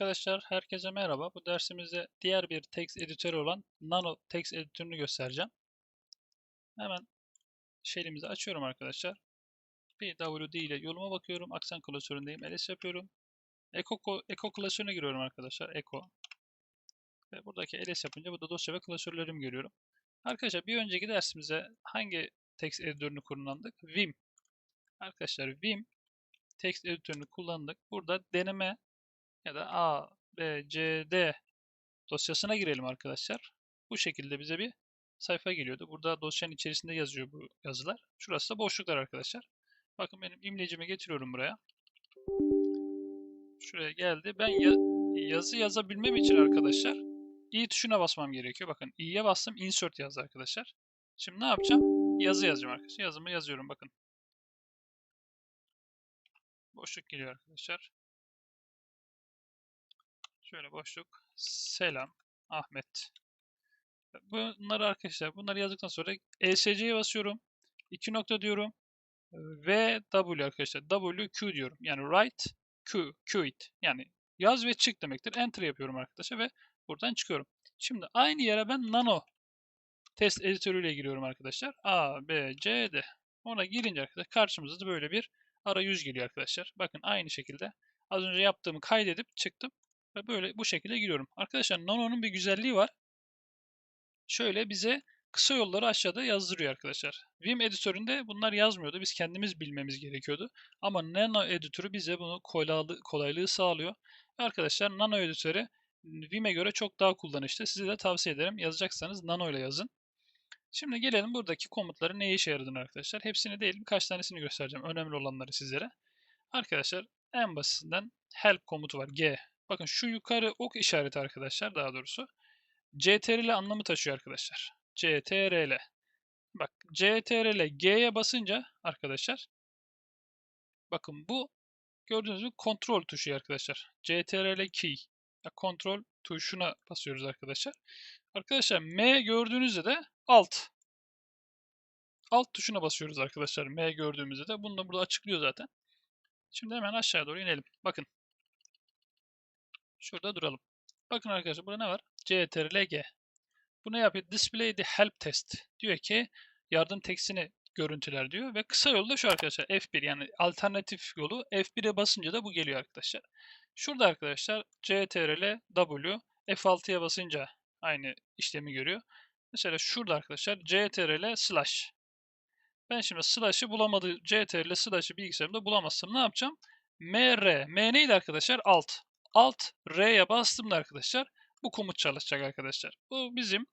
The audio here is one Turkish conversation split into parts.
Arkadaşlar herkese merhaba. Bu dersimizde diğer bir text editörü olan Nano text editörünü göstereceğim. Hemen şeyimizi açıyorum arkadaşlar. PWD ile yoluma bakıyorum. Aksan klasöründeyim. LS yapıyorum. Eco, Eco klasörüne giriyorum arkadaşlar. Eco. Ve buradaki LS yapınca burada dosya ve klasörlerimi görüyorum. Arkadaşlar bir önceki dersimizde hangi text editörünü kullandık? Vim. Arkadaşlar Vim text editörünü kullandık. Burada deneme ya da A, B, C, D dosyasına girelim arkadaşlar. Bu şekilde bize bir sayfa geliyordu. Burada dosyanın içerisinde yazıyor bu yazılar. Şurası da boşluklar arkadaşlar. Bakın benim imlecimi getiriyorum buraya. Şuraya geldi. Ben ya yazı yazabilmem için arkadaşlar i tuşuna basmam gerekiyor. Bakın i'ye bastım insert yazdı arkadaşlar. Şimdi ne yapacağım? Yazı yazacağım arkadaşlar. Yazımı yazıyorum bakın. Boşluk geliyor arkadaşlar. Şöyle boşluk. Selam Ahmet. Bunları arkadaşlar bunları yazdıktan sonra ESC'ye basıyorum. 2 nokta diyorum. Ve W arkadaşlar. W Q diyorum. Yani write Q, Q it. Yani yaz ve çık demektir. Enter yapıyorum arkadaşlar ve buradan çıkıyorum. Şimdi aynı yere ben nano test editörüyle giriyorum arkadaşlar. A, B, C, D. Ona girince arkadaşlar karşımıza da böyle bir arayüz geliyor arkadaşlar. Bakın aynı şekilde az önce yaptığımı kaydedip çıktım. Ve böyle bu şekilde giriyorum. Arkadaşlar Nano'nun bir güzelliği var. Şöyle bize kısa yolları aşağıda yazdırıyor arkadaşlar. Vim editöründe bunlar yazmıyordu. Biz kendimiz bilmemiz gerekiyordu. Ama Nano editörü bize bunu kolaylığı, sağlıyor. Arkadaşlar Nano editörü Vim'e göre çok daha kullanışlı. Size de tavsiye ederim. Yazacaksanız Nano ile yazın. Şimdi gelelim buradaki komutların neye işe yaradığını arkadaşlar. Hepsini değil birkaç tanesini göstereceğim. Önemli olanları sizlere. Arkadaşlar en basitinden help komutu var. G. Bakın şu yukarı ok işareti arkadaşlar daha doğrusu. CTRL anlamı taşıyor arkadaşlar. CTRL. Bak CTRL G'ye basınca arkadaşlar bakın bu gördüğünüz gibi kontrol tuşu arkadaşlar. CTRL key. Kontrol tuşuna basıyoruz arkadaşlar. Arkadaşlar M gördüğünüzde de alt. Alt tuşuna basıyoruz arkadaşlar. M gördüğümüzde de. Bunu da burada açıklıyor zaten. Şimdi hemen aşağıya doğru inelim. Bakın Şurada duralım. Bakın arkadaşlar burada ne var? CTRL-G. Bu ne yapıyor? Display the help test. Diyor ki yardım tekstini görüntüler diyor. Ve kısa yolu da şu arkadaşlar F1 yani alternatif yolu F1'e basınca da bu geliyor arkadaşlar. Şurada arkadaşlar CTRL W F6'ya basınca aynı işlemi görüyor. Mesela şurada arkadaşlar CTRL slash. Ben şimdi slash'ı bulamadı. CTRL slash'ı bilgisayarımda bulamazsam ne yapacağım? MR. M neydi arkadaşlar? Alt. Alt R'ye bastığımda arkadaşlar bu komut çalışacak arkadaşlar. Bu bizim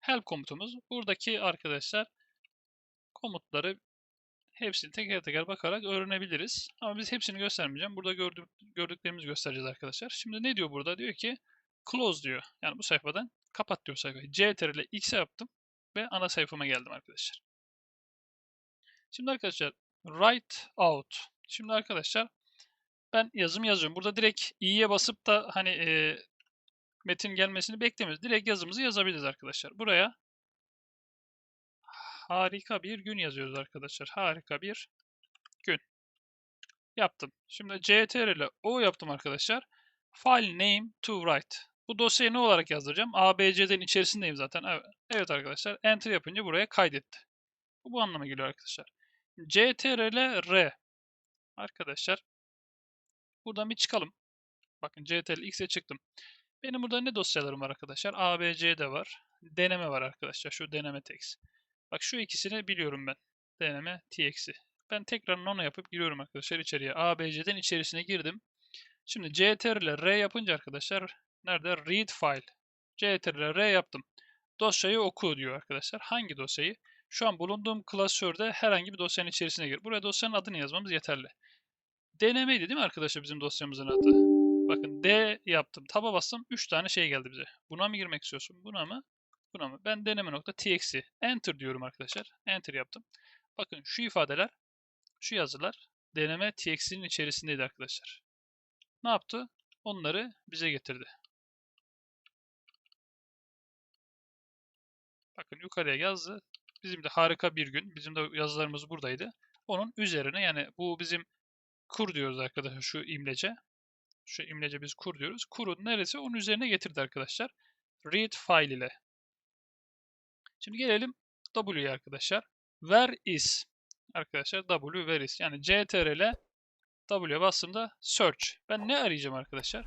help komutumuz. Buradaki arkadaşlar komutları hepsini teker teker bakarak öğrenebiliriz. Ama biz hepsini göstermeyeceğim. Burada gördük, gördüklerimizi göstereceğiz arkadaşlar. Şimdi ne diyor burada? Diyor ki close diyor. Yani bu sayfadan kapat diyor sayfayı. CTRL X'e yaptım ve ana sayfama geldim arkadaşlar. Şimdi arkadaşlar write out. Şimdi arkadaşlar ben yazım yazıyorum. Burada direkt i'ye basıp da hani e, metin gelmesini beklemiyoruz. Direkt yazımızı yazabiliriz arkadaşlar. Buraya harika bir gün yazıyoruz arkadaşlar. Harika bir gün. Yaptım. Şimdi ctr ile o yaptım arkadaşlar. File name to write. Bu dosyayı ne olarak yazdıracağım? ABC'den içerisindeyim zaten. Evet, evet arkadaşlar. Enter yapınca buraya kaydetti. Bu bu anlama geliyor arkadaşlar. ctr r. Arkadaşlar Buradan bir çıkalım. Bakın CTRL X'e çıktım. Benim burada ne dosyalarım var arkadaşlar? A, B, C de var. Deneme var arkadaşlar. Şu deneme text. Bak şu ikisini biliyorum ben. Deneme tx'i. Ben tekrar nano yapıp giriyorum arkadaşlar içeriye. A, B, C'den içerisine girdim. Şimdi CTRL R yapınca arkadaşlar nerede? Read file. CTRL R yaptım. Dosyayı oku diyor arkadaşlar. Hangi dosyayı? Şu an bulunduğum klasörde herhangi bir dosyanın içerisine gir. Buraya dosyanın adını yazmamız yeterli. Denemeydi değil mi arkadaşlar bizim dosyamızın adı? Bakın D yaptım. Taba bastım. 3 tane şey geldi bize. Buna mı girmek istiyorsun? Buna mı? Buna mı? Ben deneme.txt. Enter diyorum arkadaşlar. Enter yaptım. Bakın şu ifadeler, şu yazılar deneme txt'nin içerisindeydi arkadaşlar. Ne yaptı? Onları bize getirdi. Bakın yukarıya yazdı. Bizim de harika bir gün. Bizim de yazılarımız buradaydı. Onun üzerine yani bu bizim kur diyoruz arkadaşlar şu imlece. Şu imlece biz kur diyoruz. Kurun neresi? Onun üzerine getirdi arkadaşlar. Read file ile. Şimdi gelelim W'ye arkadaşlar. Where is? Arkadaşlar W where is. Yani CTRL W'ye bastığımda search. Ben ne arayacağım arkadaşlar?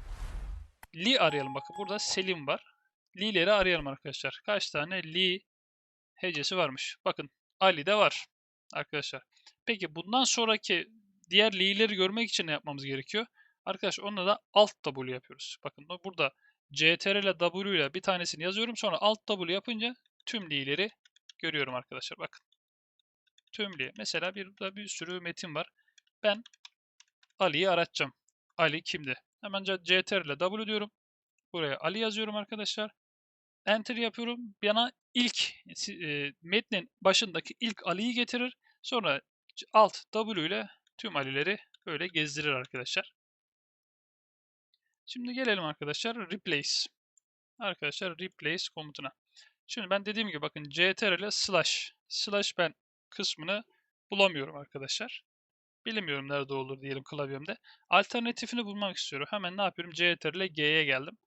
Li arayalım. Bakın burada Selim var. Li'leri arayalım arkadaşlar. Kaç tane Li hecesi varmış? Bakın Ali de var arkadaşlar. Peki bundan sonraki diğer Li'leri görmek için ne yapmamız gerekiyor? Arkadaşlar onunla da Alt W yapıyoruz. Bakın burada CTRL ile W ile bir tanesini yazıyorum. Sonra Alt W yapınca tüm Li'leri görüyorum arkadaşlar. Bakın. Tüm Li. Mesela burada bir sürü metin var. Ben Ali'yi aratacağım. Ali kimdi? Hemen CTRL ile W diyorum. Buraya Ali yazıyorum arkadaşlar. Enter yapıyorum. Bana ilk e, metnin başındaki ilk Ali'yi getirir. Sonra Alt W ile tüm Ali'leri böyle gezdirir arkadaşlar. Şimdi gelelim arkadaşlar replace. Arkadaşlar replace komutuna. Şimdi ben dediğim gibi bakın ctrl ile slash. Slash ben kısmını bulamıyorum arkadaşlar. Bilemiyorum nerede olur diyelim klavyemde. Alternatifini bulmak istiyorum. Hemen ne yapıyorum? ctrl ile g'ye geldim.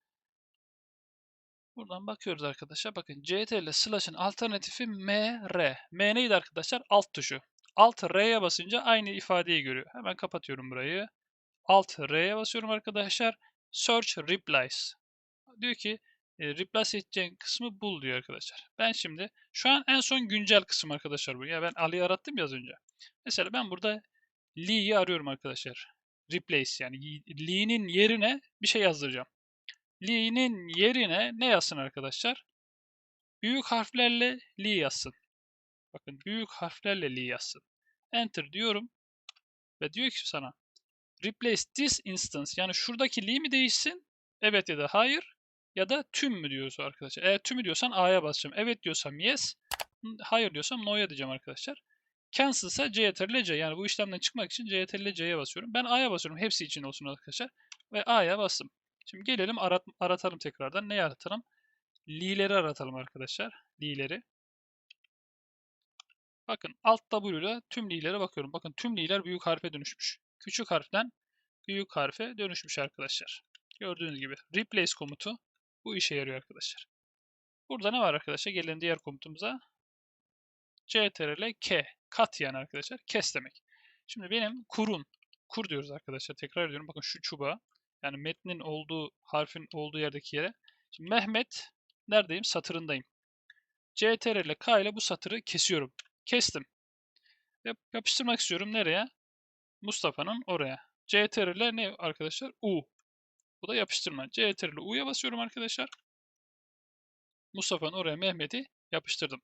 Buradan bakıyoruz arkadaşlar. Bakın ctrl slash'ın alternatifi mr. m neydi arkadaşlar? Alt tuşu. Alt r'ye basınca aynı ifadeyi görüyor. Hemen kapatıyorum burayı. Alt r'ye basıyorum arkadaşlar. Search replies. Diyor ki e, replace edeceğin kısmı bul diyor arkadaşlar. Ben şimdi şu an en son güncel kısım arkadaşlar bu. Ya ben Ali'yi arattım ya az önce. Mesela ben burada Lee'yi arıyorum arkadaşlar. Replace yani Lee'nin yerine bir şey yazdıracağım. Lee'nin yerine ne yazsın arkadaşlar? Büyük harflerle Lee yazsın. Bakın büyük harflerle Lee yazsın. Enter diyorum. Ve diyor ki sana replace this instance yani şuradaki Lee mi değişsin? Evet ya da hayır. Ya da tüm mü diyorsa arkadaşlar. Eğer tümü diyorsan A'ya basacağım. Evet diyorsam yes. Hayır diyorsam no'ya diyeceğim arkadaşlar. Cancel ise CTRL C. Yani bu işlemden çıkmak için CTRL C'ye basıyorum. Ben A'ya basıyorum. Hepsi için olsun arkadaşlar. Ve A'ya bastım. Şimdi gelelim arat, aratalım tekrardan. Ne aratalım? Li'leri aratalım arkadaşlar. Li'leri. Bakın alt W ile tüm Li'lere bakıyorum. Bakın tüm Li'ler büyük harfe dönüşmüş. Küçük harften büyük harfe dönüşmüş arkadaşlar. Gördüğünüz gibi replace komutu bu işe yarıyor arkadaşlar. Burada ne var arkadaşlar? Gelelim diğer komutumuza. CTRL K. Kat yani arkadaşlar. Kes demek. Şimdi benim kurun. Kur diyoruz arkadaşlar. Tekrar ediyorum. Bakın şu çubuğa. Yani metnin olduğu, harfin olduğu yerdeki yere. Şimdi Mehmet neredeyim? Satırındayım. CTRL K ile bu satırı kesiyorum. Kestim. Yap, yapıştırmak istiyorum. Nereye? Mustafa'nın oraya. CTRL ne arkadaşlar? U. Bu da yapıştırma. CTRL U'ya basıyorum arkadaşlar. Mustafa'nın oraya Mehmet'i yapıştırdım.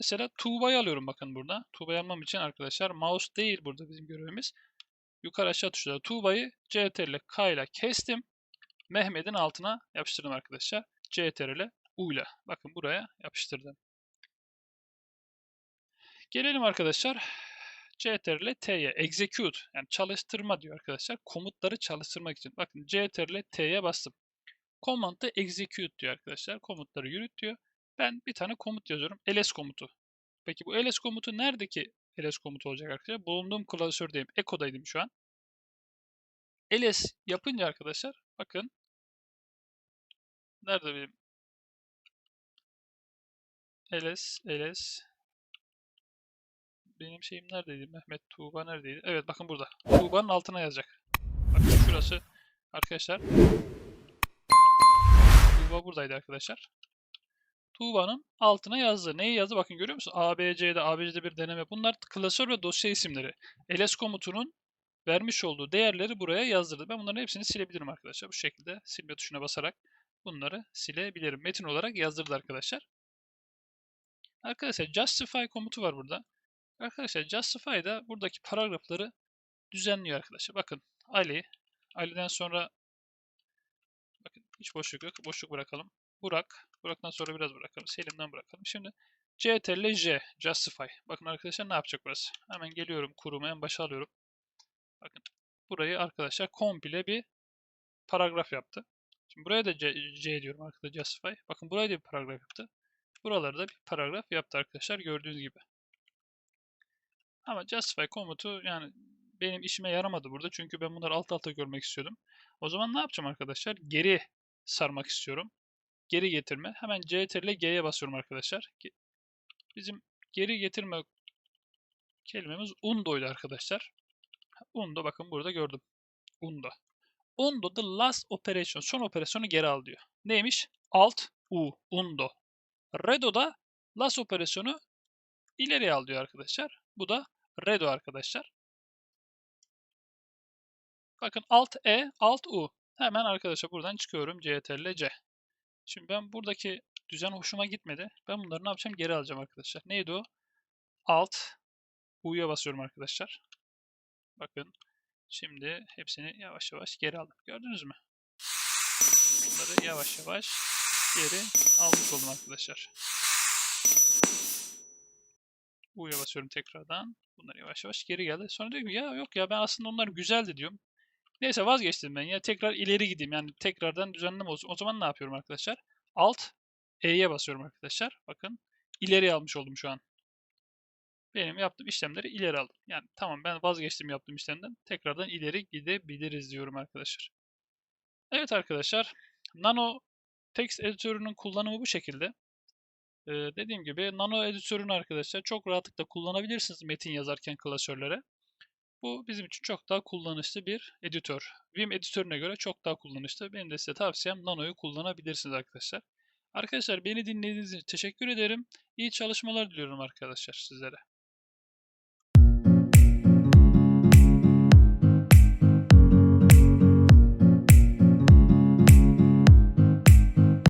Mesela Tuğba'yı alıyorum bakın burada. Tuğba'yı almam için arkadaşlar mouse değil burada bizim görevimiz. Yukarı aşağı tuşlara Tuğba'yı CTRL K ile kestim. Mehmet'in altına yapıştırdım arkadaşlar. CTRL U ile. Bakın buraya yapıştırdım. Gelelim arkadaşlar. CTRL T'ye execute yani çalıştırma diyor arkadaşlar. Komutları çalıştırmak için. Bakın CTRL T'ye bastım. Command'da execute diyor arkadaşlar. Komutları yürüt diyor. Ben bir tane komut yazıyorum. ls komutu. Peki bu ls komutu neredeki ls komutu olacak arkadaşlar? Bulunduğum klasördeyim. Echo'daydım şu an. ls yapınca arkadaşlar bakın nerede benim ls ls benim şeyim neredeydi? Mehmet Tuğba neredeydi? Evet bakın burada. Tuğba'nın altına yazacak. Bakın şurası arkadaşlar. Tuğba buradaydı arkadaşlar. Tuğba'nın altına yazdı. Neyi yazdı? Bakın görüyor musun? ABC'de, ABC'de bir deneme. Bunlar klasör ve dosya isimleri. ls komutunun vermiş olduğu değerleri buraya yazdırdı. Ben bunların hepsini silebilirim arkadaşlar. Bu şekilde silme tuşuna basarak bunları silebilirim. Metin olarak yazdırdı arkadaşlar. Arkadaşlar justify komutu var burada. Arkadaşlar Justify da buradaki paragrafları düzenliyor arkadaşlar. Bakın Ali, Ali'den sonra bakın hiç boşluk yok. Boşluk bırakalım. Burak, Burak'tan sonra biraz bırakalım. Selim'den bırakalım. Şimdi CTRL J, Justify. Bakın arkadaşlar ne yapacak burası? Hemen geliyorum kuruma en başa alıyorum. Bakın burayı arkadaşlar komple bir paragraf yaptı. Şimdi buraya da C, C diyorum arkadaşlar Justify. Bakın buraya da bir paragraf yaptı. Buralarda da bir paragraf yaptı arkadaşlar gördüğünüz gibi. Ama justify komutu yani benim işime yaramadı burada. Çünkü ben bunları alt alta görmek istiyordum. O zaman ne yapacağım arkadaşlar? Geri sarmak istiyorum. Geri getirme. Hemen CTRL ile G'ye basıyorum arkadaşlar. Bizim geri getirme kelimemiz undo'ydu arkadaşlar. Undo bakın burada gördüm. Undo. Undo the last operation. Son operasyonu geri al diyor. Neymiş? Alt U. Undo. Redo da last operasyonu ileriye al diyor arkadaşlar. Bu da redo arkadaşlar. Bakın alt E, alt U. Hemen arkadaşlar buradan çıkıyorum. CTRL C. Şimdi ben buradaki düzen hoşuma gitmedi. Ben bunları ne yapacağım? Geri alacağım arkadaşlar. Neydi o? Alt U'ya basıyorum arkadaşlar. Bakın şimdi hepsini yavaş yavaş geri aldım. Gördünüz mü? Bunları yavaş yavaş geri almış oldum arkadaşlar. U'ya basıyorum tekrardan. Bunlar yavaş yavaş geri geldi. Sonra diyorum ya yok ya ben aslında onlar güzeldi diyorum. Neyse vazgeçtim ben ya. Tekrar ileri gideyim. Yani tekrardan düzenleme olsun. O zaman ne yapıyorum arkadaşlar? Alt E'ye basıyorum arkadaşlar. Bakın ileri almış oldum şu an. Benim yaptığım işlemleri ileri aldım. Yani tamam ben vazgeçtim yaptığım işlemden. Tekrardan ileri gidebiliriz diyorum arkadaşlar. Evet arkadaşlar. Nano text editörünün kullanımı bu şekilde. Ee, dediğim gibi Nano editörünü arkadaşlar çok rahatlıkla kullanabilirsiniz metin yazarken klasörlere. Bu bizim için çok daha kullanışlı bir editör. Vim editörüne göre çok daha kullanışlı. Benim de size tavsiyem Nano'yu kullanabilirsiniz arkadaşlar. Arkadaşlar beni dinlediğiniz için teşekkür ederim. İyi çalışmalar diliyorum arkadaşlar sizlere.